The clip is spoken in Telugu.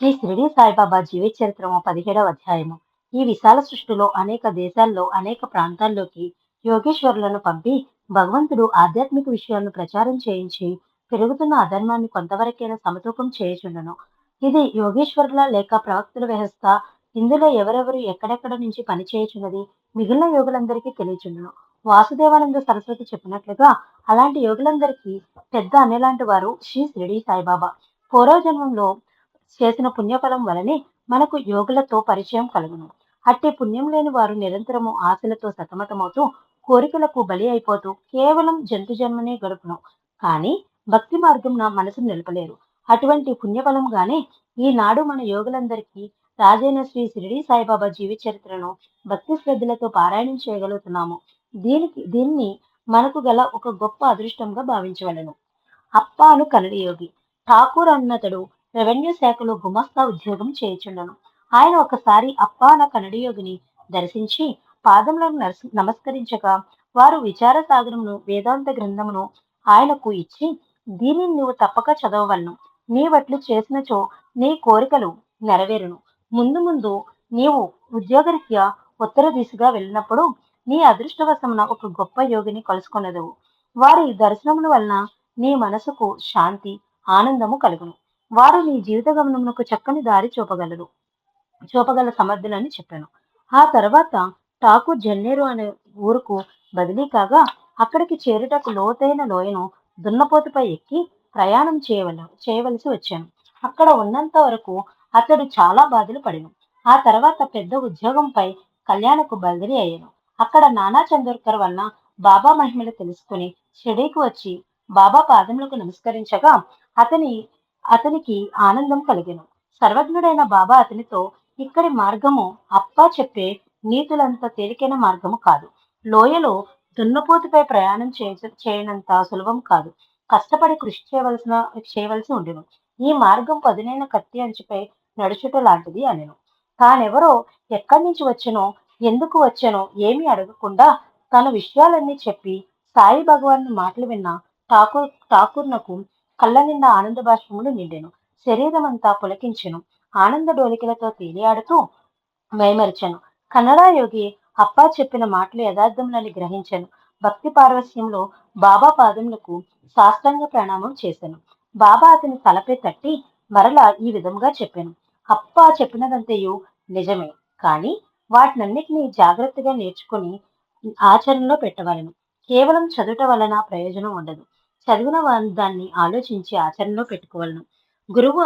శ్రీ షిరిడి సాయిబాబా జీవిత చరిత్రము పదిహేడవ అధ్యాయము. ఈ విశాల సృష్టిలో అనేక దేశాల్లో అనేక ప్రాంతాల్లోకి యోగేశ్వరులను పంపి భగవంతుడు ఆధ్యాత్మిక విషయాలను ప్రచారం చేయించి పెరుగుతున్న అధర్మాన్ని కొంతవరకైనా సమతూకం చేయుచుండను. ఇది యోగేశ్వరుల లేక ప్రవక్తుల వ్యవస్థ ఇందులో ఎవరెవరు ఎక్కడెక్కడ నుంచి పనిచేయుచున్నది మిగిలిన యోగులందరికీ తెలియచుండను. వాసుదేవానంద సరస్వతి చెప్పినట్లుగా అలాంటి యోగులందరికీ పెద్ద అనేలాంటి వారు శ్రీ షిరిడి సాయిబాబా. పూర్వజన్మంలో చేసిన పుణ్యఫలం వలనే మనకు యోగులతో పరిచయం కలుగును. అట్టి పుణ్యం లేని వారు నిరంతరము ఆశలతో సతమతమవుతూ కోరికలకు బలి అయిపోతూ కేవలం జంతు జన్మనే గడుపును. కానీ భక్తి మార్గంన మనసును నిలపలేరు. అటువంటి పుణ్యఫలంగానే ఈనాడు మన యోగులందరికీ రాజైన శ్రీ షిరిడి సాయిబాబా జీవిత చరిత్రను భక్తి శ్రద్ధలతో పారాయణం చేయగలుగుతున్నాము. దీనికి దీన్ని మనకు గల ఒక గొప్ప అదృష్టంగా భావించవలను. అప్పాను కన్నడ యోగి ఠాకూర్ అన్నతడు రెవెన్యూ శాఖలో గుమస్తా ఉద్యోగం చేయుచుండను. ఆయన ఒకసారి అప్పాన కన్నడి యోగిని దర్శించి పాదములను నమస్కరించగా వారు విచార సాగరమును వేదాంత గ్రంథమును ఆయనకు ఇచ్చి దీనిని నువ్వు తప్పక చదవవలను. నీవట్లు చేసినచో నీ కోరికలు నెరవేరును. ముందు ముందు నీవు ఉద్యోగరీత్యా ఉత్తర దిశగా వెళ్ళినప్పుడు నీ అదృష్టవశమున ఒక గొప్ప యోగిని కలుసుకొనదవు. వారి దర్శనముల వలన నీ మనసుకు శాంతి ఆనందము కలుగును. వారు నీ జీవిత గమనమునకు చక్కని దారి చూపగలరు. చూపగల సమర్థులని చెప్పాను. ఆ తర్వాత టాకు జన్నేరు అనే ఊరుకు బదిలీ కాగా అక్కడికి చేరుటకు లోతైన లోయను దున్నపోతుపై ఎక్కి ప్రయాణం చేయవల చేయవలసి వచ్చాను. అక్కడ ఉన్నంత వరకు అతడు చాలా బాధలు పడిను. ఆ తర్వాత పెద్ద ఉద్యోగంపై కళ్యాణకు బదిలీ అయ్యాను. అక్కడ నానా చందోర్కర్ వలన బాబా మహిమలు తెలుసుకుని షిరిడీకి వచ్చి బాబా పాదములకు నమస్కరించగా అతని అతనికి ఆనందం కలిగెను. సర్వజ్ఞుడైన బాబా అతనితో ఇక్కడి మార్గము అప్పా చెప్పే నీతులంత తేలికైన మార్గము కాదు. లోయలో దున్నపోతుపై ప్రయాణం చేయ చేయనంత సులభం కాదు. కష్టపడి కృషి చేయవలసిన చేయవలసి ఉండెను. ఈ మార్గం పదునైన కత్తి అంచుపై నడుచుట లాంటిది అనెను. తానెవరో ఎక్కడి నుంచి వచ్చెనో ఎందుకు వచ్చెనో ఏమీ అడగకుండా తన విషయాలన్నీ చెప్పి సాయి భగవాన్ మాటలు విన్న ఠాకూర్ ఠాకూర్నకు కళ్ళ నిండా ఆనంద బాష్పములు నిండెను. శరీరం అంతా పులకించెను. ఆనంద డోలికలతో తేలియాడుతూ మైమరిచెను. కన్నడ యోగి అప్పా చెప్పిన మాటలు యథార్థములని గ్రహించెను. భక్తి పార్వస్యంలో బాబా పాదములకు శాస్త్రంగ ప్రణామం చేశాను బాబా అతని తలపై తట్టి మరలా ఈ విధంగా చెప్పాను. అప్పా చెప్పినదంతయు నిజమే. కానీ వాటినన్నిటినీ జాగ్రత్తగా నేర్చుకుని ఆచరణలో పెట్టవలను. కేవలం చదువుట వలన ప్రయోజనం ఉండదు. చదివిన వారు దాన్ని ఆలోచించి ఆచరణలో పెట్టుకోవలను. గురువు